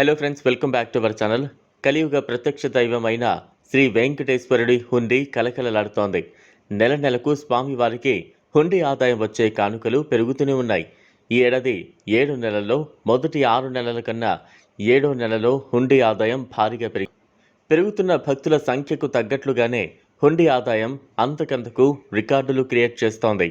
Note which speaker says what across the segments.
Speaker 1: Hello friends welcome back to our channel కలియుగ ప్రత్యక్ష దైవమైన శ్రీ వెంకటేశ్వరుడి హుండీ కలకలలాడుతోంది. నెల నెలకు స్వామివారికి హుండీ ఆదాయం వచ్చే కానుకలు పెరుగుతూనే ఉన్నాయి. ఈ ఏడాది ఏడు నెలల్లో మొదటి ఆరు నెలల కన్నా ఏడో నెలలో హుండీ ఆదాయం భారీగా పెరిగి పెరుగుతున్న భక్తుల సంఖ్యకు తగ్గట్లుగానే హుండీ ఆదాయం అంతకంతకు రికార్డులు క్రియేట్ చేస్తోంది.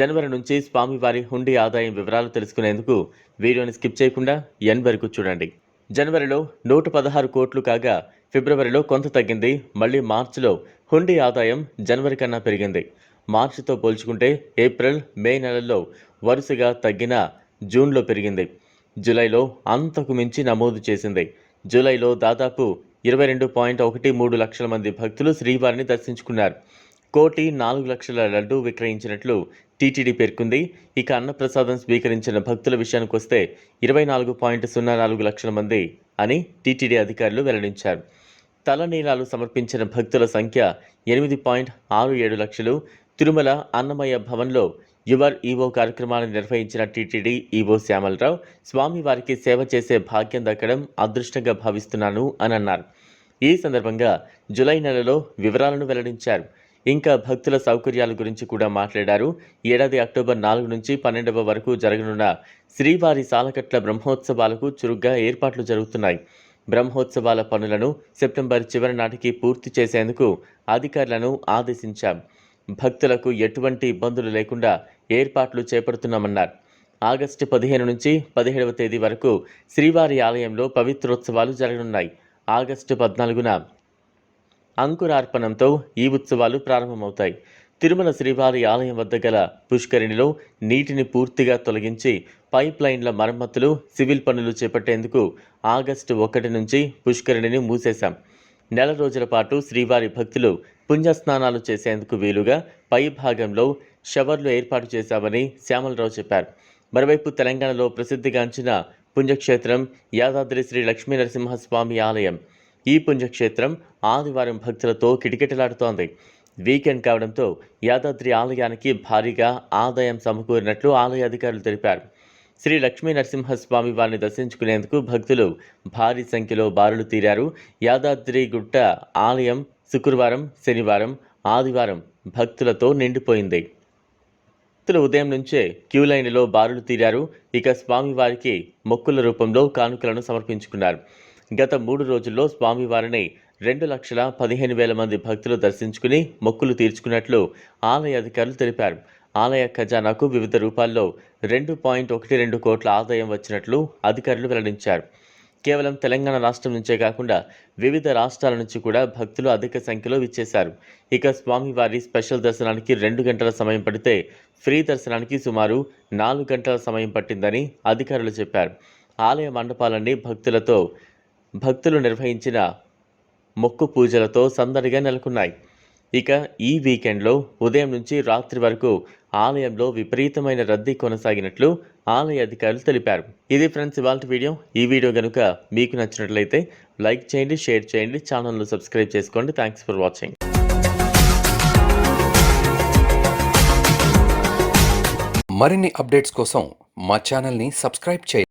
Speaker 1: జనవరి నుంచి స్వామివారి హుండీ ఆదాయం వివరాలు తెలుసుకునేందుకు వీడియోని స్కిప్ చేయకుండా ఎన్ వరకు చూడండి. జనవరిలో నూట పదహారు కోట్లు కాగా ఫిబ్రవరిలో కొంత తగ్గింది. మళ్ళీ మార్చిలో హుండీ ఆదాయం జనవరి కన్నా పెరిగింది. మార్చితో పోల్చుకుంటే ఏప్రిల్ మే నెలల్లో వరుసగా తగ్గిన జూన్లో పెరిగింది. జూలైలో అంతకు మించి నమోదు చేసింది. జూలైలో దాదాపు ఇరవై రెండు పాయింట్ ఒకటి మూడు లక్షల మంది భక్తులు శ్రీవారిని దర్శించుకున్నారు. కోటి నాలుగు లక్షల లడ్డు విక్రయించినట్లు టీటీడీ పేర్కొంది. ఇక అన్నప్రసాదం స్వీకరించిన భక్తుల విషయానికి వస్తే ఇరవై నాలుగు పాయింట్ సున్నా నాలుగు లక్షల మంది అని టీటీడీ అధికారులు వెల్లడించారు. తలనీలాలు సమర్పించిన భక్తుల సంఖ్య ఎనిమిది పాయింట్ ఆరు ఏడు లక్షలు. తిరుమల అన్నమయ్య భవన్లో యువర్ ఈవో కార్యక్రమాన్ని నిర్వహించిన టీటీడీ ఈవో శ్యామలరావు స్వామివారికి సేవ చేసే భాగ్యం దక్కడం అదృష్టంగా భావిస్తున్నాను అని అన్నారు. ఈ సందర్భంగా జులై నెలలో వివరాలను వెల్లడించారు. ఇంకా భక్తుల సౌకర్యాల గురించి కూడా మాట్లాడారు. ఏడాది అక్టోబర్ నాలుగు నుంచి పన్నెండవ వరకు జరగనున్న శ్రీవారి సాలకట్ల బ్రహ్మోత్సవాలకు చురుగ్గా ఏర్పాట్లు జరుగుతున్నాయి. బ్రహ్మోత్సవాల పనులను సెప్టెంబర్ చివరి నాటికి పూర్తి చేసేందుకు అధికారులను ఆదేశించాం. భక్తులకు ఎటువంటి ఇబ్బందులు లేకుండా ఏర్పాట్లు చేపడుతున్నామన్నారు. ఆగస్టు పదిహేను నుంచి పదిహేడవ తేదీ వరకు శ్రీవారి ఆలయంలో పవిత్రోత్సవాలు జరగనున్నాయి. ఆగస్టు పద్నాలుగున అంకురార్పణంతో ఈ ఉత్సవాలు ప్రారంభమవుతాయి. తిరుమల శ్రీవారి ఆలయం వద్ద గల పుష్కరిణిలో నీటిని పూర్తిగా తొలగించి పైప్ లైన్ల మరమ్మతులు సివిల్ పనులు చేపట్టేందుకు ఆగస్టు ఒకటి నుంచి పుష్కరిణిని మూసేశాం. నెల రోజుల పాటు శ్రీవారి భక్తులు పుణ్యస్నానాలు చేసేందుకు వీలుగా పై భాగంలో షవర్లు ఏర్పాటు చేశామని శ్యామలరావు చెప్పారు. మరోవైపు తెలంగాణలో ప్రసిద్ధిగాంచిన పుణ్యక్షేత్రం యాదాద్రి శ్రీ లక్ష్మీనరసింహస్వామి ఆలయం. ఈ పుణ్యక్షేత్రం ఆదివారం భక్తులతో కిటకిటలాడుతోంది. వీకెండ్ కావడంతో యాదాద్రి ఆలయానికి భారీగా ఆదాయం సమకూరినట్లు ఆలయ అధికారులు తెలిపారు. శ్రీ లక్ష్మీ నరసింహస్వామి వారిని దర్శించుకునేందుకు భక్తులు భారీ సంఖ్యలో బారులు తీరారు. యాదాద్రి గుట్ట ఆలయం శుక్రవారం శనివారం ఆదివారం భక్తులతో నిండిపోయింది. భక్తులు ఉదయం నుంచే క్యూ లైన్లో బారులు తీరారు. ఇక స్వామివారికి మొక్కుల రూపంలో కానుకలను సమర్పించుకున్నారు. గత మూడు రోజుల్లో స్వామివారిని రెండు లక్షల పదిహేను వేల మంది భక్తులు దర్శించుకుని మొక్కులు తీర్చుకున్నట్లు ఆలయ అధికారులు తెలిపారు. ఆలయ ఖజానాకు వివిధ రూపాల్లో రెండు పాయింట్ ఒకటి రెండు కోట్ల ఆదాయం వచ్చినట్లు అధికారులు వెల్లడించారు. కేవలం తెలంగాణ రాష్ట్రం నుంచే కాకుండా వివిధ రాష్ట్రాల నుంచి కూడా భక్తులు అధిక సంఖ్యలో విచ్చేశారు. ఇక స్వామివారి స్పెషల్ దర్శనానికి రెండు గంటల సమయం పడితే ఫ్రీ దర్శనానికి సుమారు నాలుగు గంటల సమయం పట్టిందని అధికారులు చెప్పారు. ఆలయ మండపాలన్నీ భక్తులతో భక్తులు నిర్వహించిన మొక్కు పూజలతో సందడిగా నెలకొన్నాయి. ఇక ఈ వీకెండ్లో ఉదయం నుంచి రాత్రి వరకు ఆలయంలో విపరీతమైన రద్దీ కొనసాగినట్లు ఆలయ అధికారులు తెలిపారు. ఇది ఫ్రెండ్స్ ఇవాళ వీడియో. ఈ వీడియో కనుక మీకు నచ్చినట్లయితే లైక్ చేయండి షేర్ చేయండి ఛానల్ను సబ్స్క్రైబ్ చేసుకోండి. Thanks for watching.
Speaker 2: మరిన్ని అప్డేట్స్ కోసం మా ఛానల్ని సబ్స్క్రైబ్ చేయండి.